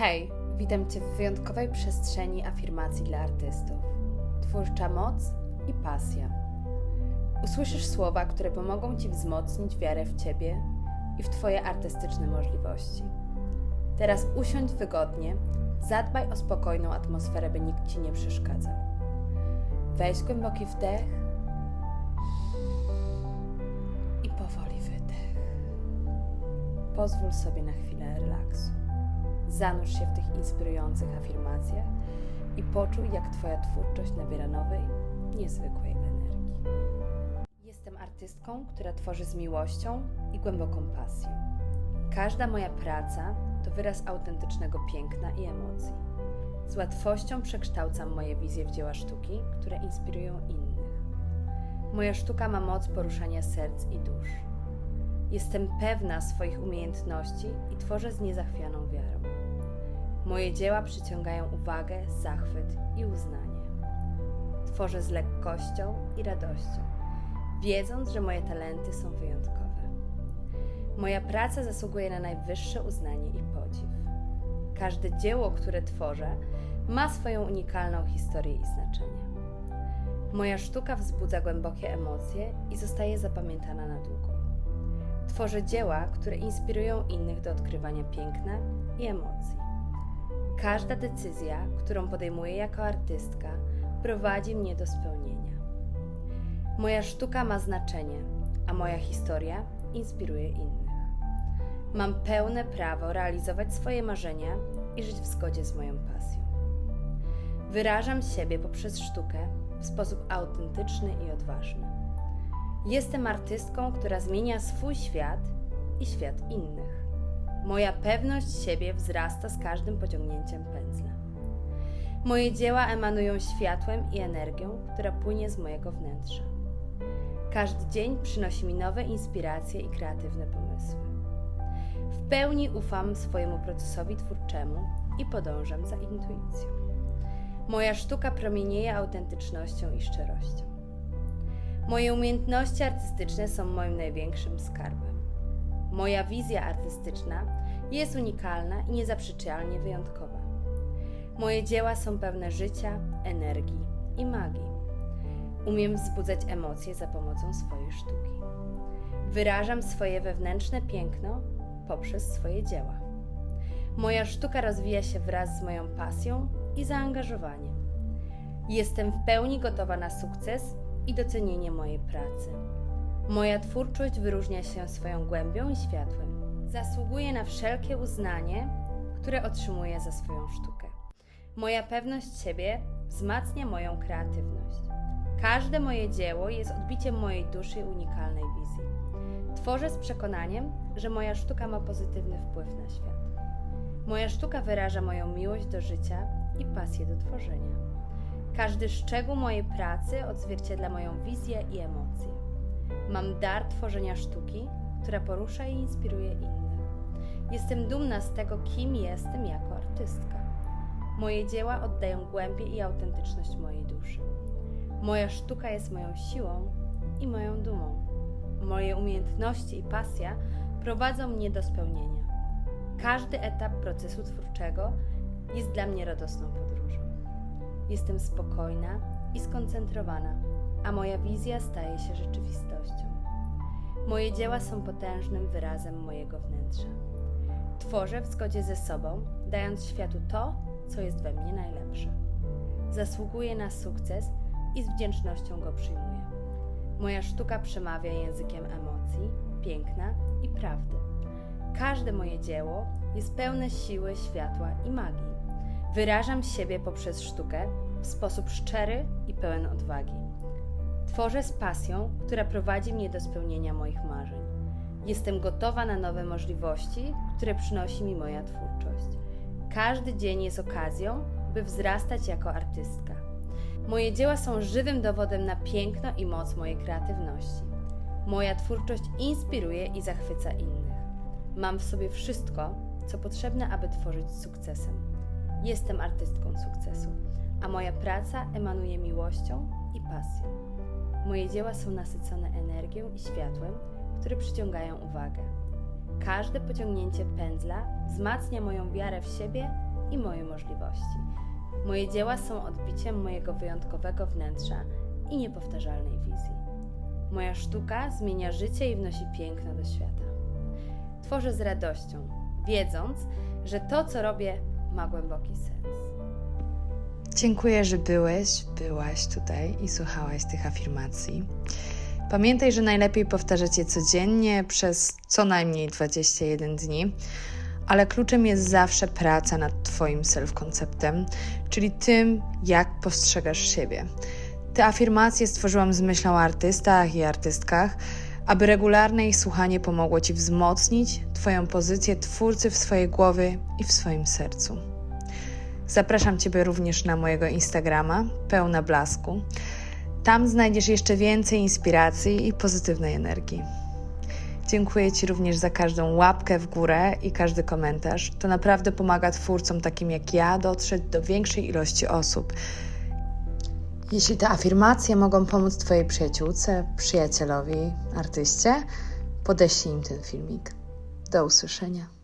Hej, witam Cię w wyjątkowej przestrzeni afirmacji dla artystów. Twórcza moc i pasja. Usłyszysz słowa, które pomogą Ci wzmocnić wiarę w Ciebie i w Twoje artystyczne możliwości. Teraz usiądź wygodnie, zadbaj o spokojną atmosferę, by nikt Ci nie przeszkadzał. Weź głęboki wdech i powoli wydech. Pozwól sobie na chwilę relaksu. Zanurz się w tych inspirujących afirmacjach i poczuj, jak Twoja twórczość nabiera nowej, niezwykłej energii. Jestem artystką, która tworzy z miłością i głęboką pasją. Każda moja praca to wyraz autentycznego piękna i emocji. Z łatwością przekształcam moje wizje w dzieła sztuki, które inspirują innych. Moja sztuka ma moc poruszania serc i dusz. Jestem pewna swoich umiejętności i tworzę z niezachwianą wiarą. Moje dzieła przyciągają uwagę, zachwyt i uznanie. Tworzę z lekkością i radością, wiedząc, że moje talenty są wyjątkowe. Moja praca zasługuje na najwyższe uznanie i podziw. Każde dzieło, które tworzę, ma swoją unikalną historię i znaczenie. Moja sztuka wzbudza głębokie emocje i zostaje zapamiętana na długo. Tworzę dzieła, które inspirują innych do odkrywania piękna i emocji. Każda decyzja, którą podejmuję jako artystka, prowadzi mnie do spełnienia. Moja sztuka ma znaczenie, a moja historia inspiruje innych. Mam pełne prawo realizować swoje marzenia i żyć w zgodzie z moją pasją. Wyrażam siebie poprzez sztukę w sposób autentyczny i odważny. Jestem artystką, która zmienia swój świat i świat innych. Moja pewność siebie wzrasta z każdym pociągnięciem pędzla. Moje dzieła emanują światłem i energią, która płynie z mojego wnętrza. Każdy dzień przynosi mi nowe inspiracje i kreatywne pomysły. W pełni ufam swojemu procesowi twórczemu i podążam za intuicją. Moja sztuka promienieje autentycznością i szczerością. Moje umiejętności artystyczne są moim największym skarbem. Moja wizja artystyczna jest unikalna i niezaprzeczalnie wyjątkowa. Moje dzieła są pełne życia, energii i magii. Umiem wzbudzać emocje za pomocą swojej sztuki. Wyrażam swoje wewnętrzne piękno poprzez swoje dzieła. Moja sztuka rozwija się wraz z moją pasją i zaangażowaniem. Jestem w pełni gotowa na sukces i docenienie mojej pracy. Moja twórczość wyróżnia się swoją głębią i światłem. Zasługuje na wszelkie uznanie, które otrzymuję za swoją sztukę. Moja pewność siebie wzmacnia moją kreatywność. Każde moje dzieło jest odbiciem mojej duszy i unikalnej wizji. Tworzę z przekonaniem, że moja sztuka ma pozytywny wpływ na świat. Moja sztuka wyraża moją miłość do życia i pasję do tworzenia. Każdy szczegół mojej pracy odzwierciedla moją wizję i emocje. Mam dar tworzenia sztuki, która porusza i inspiruje innych. Jestem dumna z tego, kim jestem jako artystka. Moje dzieła oddają głębię i autentyczność mojej duszy. Moja sztuka jest moją siłą i moją dumą. Moje umiejętności i pasja prowadzą mnie do spełnienia. Każdy etap procesu twórczego jest dla mnie radosną podróżą. Jestem spokojna i skoncentrowana, a moja wizja staje się rzeczywistością. Moje dzieła są potężnym wyrazem mojego wnętrza. Tworzę w zgodzie ze sobą, dając światu to, co jest we mnie najlepsze. Zasługuję na sukces i z wdzięcznością go przyjmuję. Moja sztuka przemawia językiem emocji, piękna i prawdy. Każde moje dzieło jest pełne siły, światła i magii. Wyrażam siebie poprzez sztukę w sposób szczery i pełen odwagi. Tworzę z pasją, która prowadzi mnie do spełnienia moich marzeń. Jestem gotowa na nowe możliwości, które przynosi mi moja twórczość. Każdy dzień jest okazją, by wzrastać jako artystka. Moje dzieła są żywym dowodem na piękno i moc mojej kreatywności. Moja twórczość inspiruje i zachwyca innych. Mam w sobie wszystko, co potrzebne, aby tworzyć z sukcesem. Jestem artystką sukcesu, a moja praca emanuje miłością i pasją. Moje dzieła są nasycone energią i światłem, które przyciągają uwagę. Każde pociągnięcie pędzla wzmacnia moją wiarę w siebie i moje możliwości. Moje dzieła są odbiciem mojego wyjątkowego wnętrza i niepowtarzalnej wizji. Moja sztuka zmienia życie i wnosi piękno do świata. Tworzę z radością, wiedząc, że to, co robię, ma głęboki sens. Dziękuję, że byłeś, byłaś tutaj i słuchałaś tych afirmacji. Pamiętaj, że najlepiej powtarzać je codziennie przez co najmniej 21 dni, ale kluczem jest zawsze praca nad Twoim self-konceptem, czyli tym, jak postrzegasz siebie. Te afirmacje stworzyłam z myślą o artystach i artystkach, aby regularne ich słuchanie pomogło Ci wzmocnić Twoją pozycję twórcy w swojej głowie i w swoim sercu. Zapraszam Ciebie również na mojego Instagrama, pełna blasku. Tam znajdziesz jeszcze więcej inspiracji i pozytywnej energii. Dziękuję Ci również za każdą łapkę w górę i każdy komentarz. To naprawdę pomaga twórcom takim jak ja dotrzeć do większej ilości osób. Jeśli te afirmacje mogą pomóc Twojej przyjaciółce, przyjacielowi, artyście, podeślij im ten filmik. Do usłyszenia.